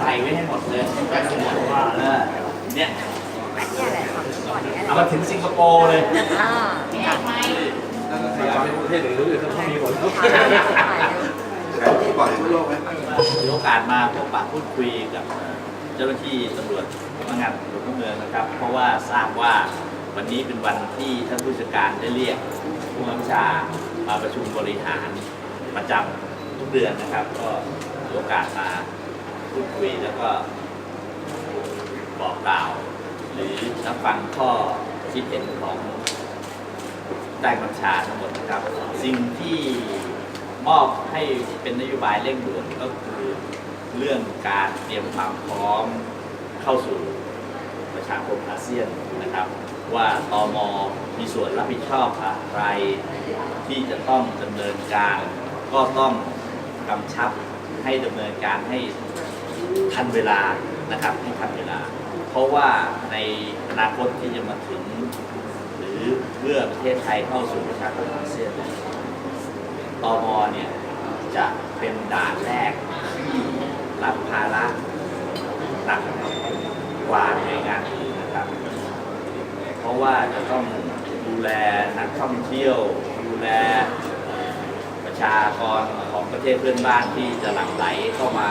ใส่ไว้ให้หมดเลยก็จะหมดว่าเออเนี่ยเนี่ยแหละค่ะก่อนเนี่ยเอามาถึงสิงคโปร์เลยอ่าค่ะแล้วก็ขยายไปประเทศอื่นๆถ้ามีผลก็ถ่ายถ่ายขายที่ก่อนทั่วโลกไหมมีโอกาสมาพบปะพูดคุยกับเจ้าหน้าที่ตำรวจสำนักงานตำรวจเมืองนะครับ เพราะว่าทราบว่าวันนี้เป็นวันที่ท่านผู้จัดการได้เรียกผู้บังคับบัญชามาประชุมบริหารประจำทุกเดือนนะครับ ก็มีโอกาสมา พูดคุยแล้วก็บอกกล่าว หรือรับฟังข้อคิดเห็นของได้บัญชาทั้งหมดนะครับ สิ่งที่มอบให้เป็นนโยบายเร่งด่วนก็คือเรื่องการเตรียมความพร้อมเข้าสู่ประชาคมอาเซียนนะครับ ว่าตมมีส่วนรับผิดชอบอะไรที่จะต้องดำเนินการ ก็ต้องกำชับให้ดำเนินการให้ ทันเวลานะครับให้ทันเวลา เพราะว่าในอนาคตที่จะมาถึง หรือเมื่อประเทศไทยเข้าสู่ประชาคมอาเซียนเนี่ยตมเนี่ยจะเป็นด่านแรกที่รับภาระหนักกว่าหน่วยงานอื่นนะครับ เพราะว่าจะต้องดูแลนักท่องเที่ยว ดูแลประชากรของประเทศเพื่อนบ้านที่จะหลั่งไหลเข้ามา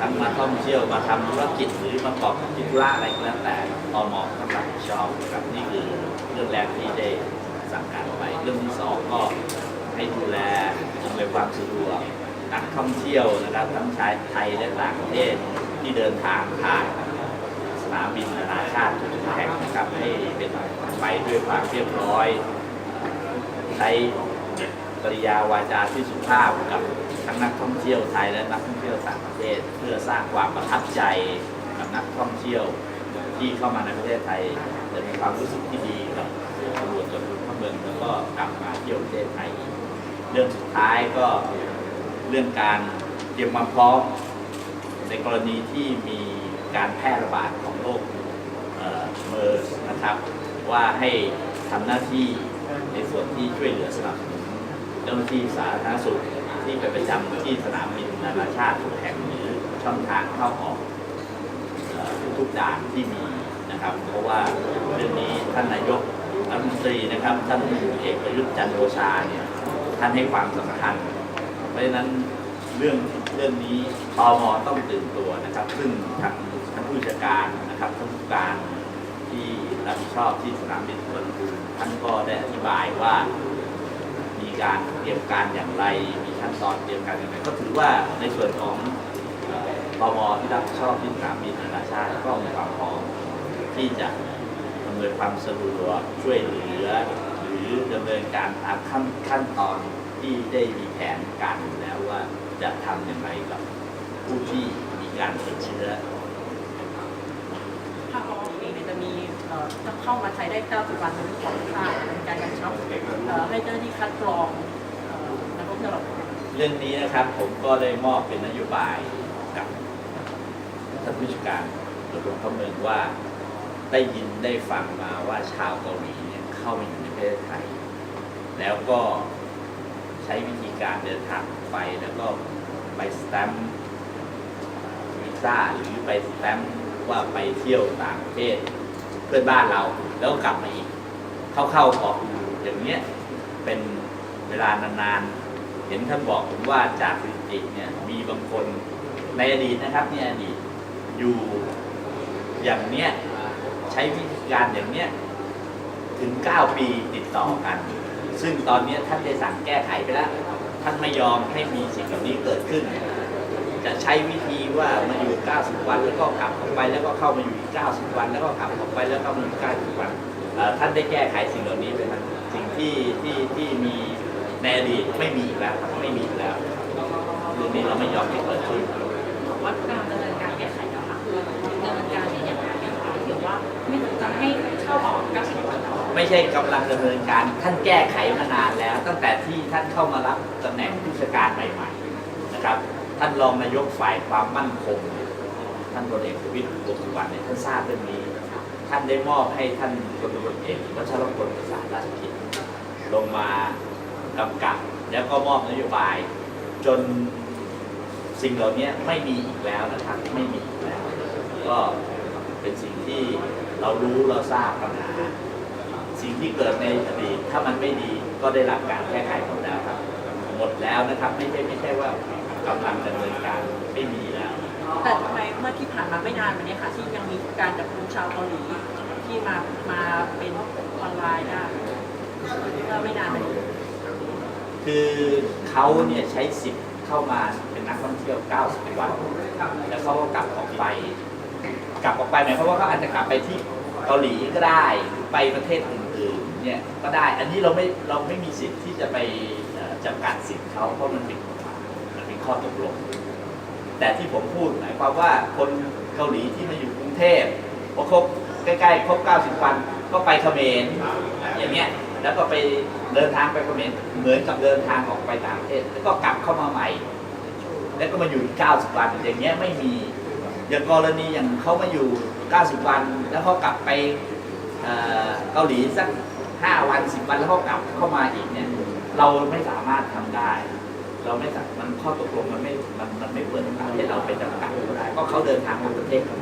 ทั้งมาท่องเที่ยวมาทำธุรกิจหรือมาประกอบกิจธุระอะไรก็แล้วแต่ตมต้องรับผิดชอบครับนี่คือเรื่องแรกที่ได้สั่งการไปเรื่องที่สองก็ให้ดูแลอำนวยความสะดวกนักท่องเที่ยวนะครับทั้งชายไทยและต่างประเทศที่เดินทางผ่านสนามบินนานาชาติทุกแห่งนะครับให้เป็นไปด้วยความเรียบร้อย ใช้กริยาวาจาที่สุภาพกับ ทั้งนักท่องเที่ยวไทยและนักท่องเที่ยวต่างประเทศ เพื่อสร้างความประทับใจกับนักท่องเที่ยวที่เข้ามาในประเทศไทยจะมีความรู้สึกที่ดีกับตำรวจกับพลเมืองแล้วก็กลับมาเที่ยวประเทศไทย เรื่องสุดท้ายก็เรื่องการเตรียมความพร้อมในกรณีที่มีการแพร่ระบาดของโรคเอ่อเมอร์สนะครับ ว่าให้ทำหน้าที่ในส่วนที่ช่วยเหลือสนับสนุน เจ้าหน้าที่สาธารณสุขที่ไปประจำที่สนามบินนานาชาติทุกแห่งหรือช่องทางเข้าออกทุกด่านที่มีนะครับ เพราะว่าเรื่องนี้ท่านนายกรัฐมนตรีนะครับท่านเอกประยุทธ์จันทร์โอชาเนี่ยท่านให้ความสำคัญ เพราะฉะนั้นเรื่องเรื่องนี้ตมต้องตื่นตัวนะครับ ซึ่งทางท่านผู้จัดการนะครับท่านผู้การที่รับผิดชอบที่สนามบินสุวรรณภูมิท่านก็ได้อธิบายว่า การเตรียมการอย่างไร มีขั้นตอนเตรียมการอย่างไร ก็ถือว่าในส่วนของเอ่อตมที่รับผิดชอบที่สนามบินนานาชาติก็มีความพร้อมที่จะดำเนินความสะดวกช่วยเหลือ หรือดำเนินการตามขั้นขั้นตอนที่ได้มีแผนการอยู่แล้วว่าจะทำอย่างไรกับผู้ที่มีการติดเชื้อถ้าพอนี้จะมีเอ่อถ้าเข้ามาใช้ได้ 90 วันเป็นของค่าเป็นการกระช ให้เจ้าหน้าที่คัดกรองเอ่อนักท่องเที่ยวเหล่านี้เรื่องนี้นะครับผมก็ได้มอบเป็นนโยบายกับท่านผู้จัดการตำรวจเข้าเมืองว่าได้ยินได้ฟังมาว่าชาวเกาหลีเนี่ยเข้ามาอยู่ในประเทศไทย แล้วก็ใช้วิธีการเดินทางไปแล้วก็ไปสแตมป์วีซ่าหรือไปสแตมป์ว่าไปเที่ยวต่างประเทศเพื่อนบ้านเราแล้วก็กลับมาอีก เข้าๆออกอยู่อย่างเนี้ย เป็นเวลานานๆ เห็นท่านบอกผมว่าจากสถิติเนี่ยมีบางคนในอดีตนะครับเนี่ยอดีตอยู่อย่างเนี้ยใช้วิธีการอย่างเนี้ยถึง 9 ปีติดต่อกัน ซึ่งตอนนี้ท่านได้สั่งแก้ไขไปแล้ว ท่านไม่ยอมให้มีสิ่งเหล่านี้เกิดขึ้น จะใช้วิธีว่ามาอยู่ 90 วันแล้วก็กลับออกไปแล้วก็เข้ามาอยู่อีก 90 วัน แล้วก็กลับออกไปแล้วก็มาอยู่90 วัน ท่านได้แก้ไขสิ่งเหล่านี้ไปแล้ว ที่ที่ที่มีในอดีตไม่มีอีกแล้วครับไม่มีอีกแล้วเรื่องนี้เราไม่ยอมให้เกิดขึ้นว่าการดำเนินการแก้ไขอะค่ะคือดำเนินการเนี่ยอย่างไรคะหรือว่าไม่จะให้เข้าออก90วันไม่ใช่กำลังดำเนินการท่านแก้ไขมานานแล้ว ตั้งแต่ที่ท่านเข้ามารับตำแหน่งผู้จัดการใหม่ๆนะครับ ท่านรองนายกฝ่ายความมั่นคงท่านพลเอกประวิตรวงษ์สุวรรณเนี่ยท่านทราบเรื่องนี้ ท่านได้มอบให้ท่านพลตำรวจเอกวัชรพลประสานราชกิจ ลงมากำกับ แล้วก็มอบนโยบาย จนสิ่งเหล่านี้ไม่มีอีกแล้วนะครับ ไม่มีอีกแล้ว ก็เป็นสิ่งที่เรารู้เราทราบปัญหา สิ่งที่เกิดในอดีตถ้ามันไม่ดีก็ได้รับการแก้ไขหมดแล้วครับ หมดแล้วนะครับ ไม่ใช่ไม่ใช่ว่ากำลังดำเนินการไม่มีแล้ว แต่ทำไมเมื่อที่ผ่านมาไม่นานมานี้ค่ะที่ยังมีการจับกุมชาวเกาหลีที่มามาเป็นออนไลน์ได้ เมื่อไม่นานคือเขาเนี่ยใช้สิทธิ์เข้ามาเป็นนักท่องเที่ยว 90 วัน แล้วเขาก็กลับออกไป กลับออกไปหมายความว่าเขาอาจจะกลับไปที่เกาหลีก็ได้หรือไปประเทศอื่นๆเนี่ยก็ได้ อันนี้เราไม่เราไม่มีสิทธิ์ที่จะไปจำกัดสิทธิ์เขาเพราะมันเป็นมันเป็นข้อตกลง แต่ที่ผมพูดหมายความว่าคนเกาหลีที่มาอยู่กรุงเทพพอครบใกล้ๆครบ 90 วันก็ไปเขมรอย่างเงี้ย แล้วก็ไปเดินทางไปเขมรเหมือนกับเดินทางออกไปต่างประเทศ แล้วก็กลับเข้ามาใหม่ แล้วก็มาอยู่90วันอย่างเงี้ยไม่มีอย่างกรณีอย่างเขามาอยู่ 90 วัน แล้วเขากลับไปเกาหลีสัก 5 วัน 10 วันแล้วเขากลับเข้ามาอีกเนี่ยเราไม่สามารถทำได้ เราไม่สามมันข้อตกลงมันไม่มันมันไม่เปิดโอกาสให้เราไปจำกัดเขาได้ก็เขาเดินทางมาประเทศเขา